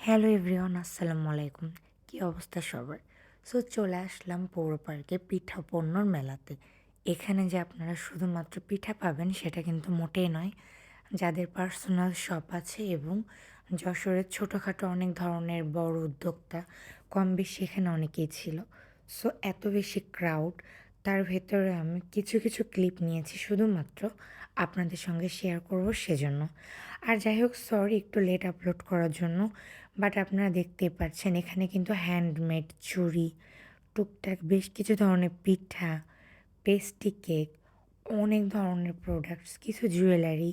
Hello everyone, আসসালামু আলাইকুম। কী অবস্থা সবার? সো চলে আসলাম পৌর পার্কে পিঠা পণ্যর মেলাতে। এখানে যে আপনারা শুধুমাত্র পিঠা পাবেন সেটা কিন্তু মোটেই নয়। যাদের পার্সোনাল শপ আছে এবং যশোরের ছোটোখাটো অনেক ধরনের বড় উদ্যোক্তা কম বেশি এখানে অনেকেই ছিল। সো এত বেশি ক্রাউড তার ভেতরে আমি কিছু কিছু ক্লিপ নিয়েছি শুধুমাত্র আপনাদের সঙ্গে শেয়ার করব সেজন্য। আর যাই হোক সরি একটু লেট আপলোড করার জন্য বাট আপনারা দেখতেই পাচ্ছেন এখানে কিন্তু হ্যান্ডমেড চুড়ি, টুকটাক বেশ কিছু ধরনের পিঠা পেস্টি কেক অনেক ধরনের প্রোডাক্টস কিছু জুয়েলারি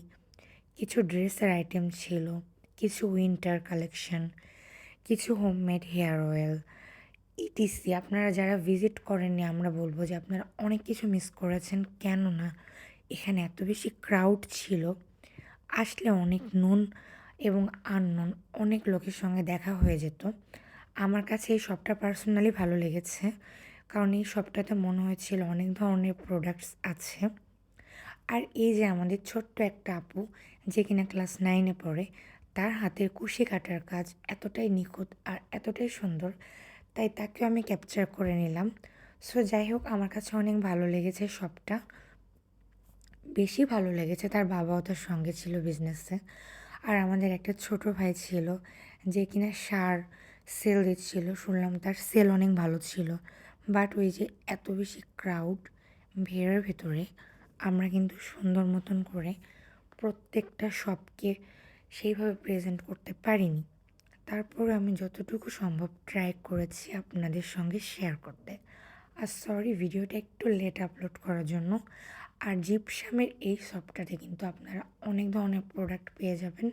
কিছু ড্রেসের আইটেম ছিল, কিছু উইন্টার কালেকশন কিছু হোমমেড হেয়ার অয়েল ইটিসি আপনারা যারা ভিজিট করেননি, আমরা বলব যে আপনারা অনেক কিছু মিস করেছেন। কেননা এখানে এত বেশি ক্রাউড ছিল, আসলে অনেক নুন এবং আননোন অনেক লোকের সঙ্গে দেখা হয়ে যেত। আমার কাছে এই শপটা পার্সোনালি ভালো লেগেছে, কারণ এই শপটাতে মনে হয়েছিল অনেক ধরনের প্রোডাক্টস আছে। আর এই যে আমাদের ছোট্ট একটা আপু, যে কিনা ক্লাস নাইনে পড়ে, তার হাতের কুশি কাটার কাজ এতটাই নিখুঁত আর এতটাই সুন্দর তাই তাকেও আমি ক্যাপচার করে নিলাম। সো যাই হোক, আমার কাছে অনেক ভালো লেগেছে সবটা। বেশি ভালো লেগেছে তার বাবাও তার সঙ্গে ছিল বিজনেসে আর আমাদের একটা ছোট ভাই ছিল যে কিনা সার সেল দিচ্ছিল, শুনলাম তার সেল অনেক ভালো ছিল। বাট ওই যে এত বেশি ক্রাউড ভিড়ের ভেতরে, আমরা কিন্তু সুন্দর মতন করে প্রত্যেকটা শপকে সেইভাবে প্রেজেন্ট করতে পারিনি। তারপরে আমি যতটুকু সম্ভব ট্রাই করেছি আপনাদের সঙ্গে শেয়ার করতে। আর সরি ভিডিওটা একটু লেট আপলোড করার জন্য। আর জিপসামের এই সফটটাতে কিন্তু আপনারা অনেক ধরনের প্রোডাক্ট পেয়ে যাবেন।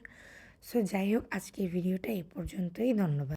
সো যাই হোক, আজকের ভিডিওটা এই পর্যন্তই। ধন্যবাদ।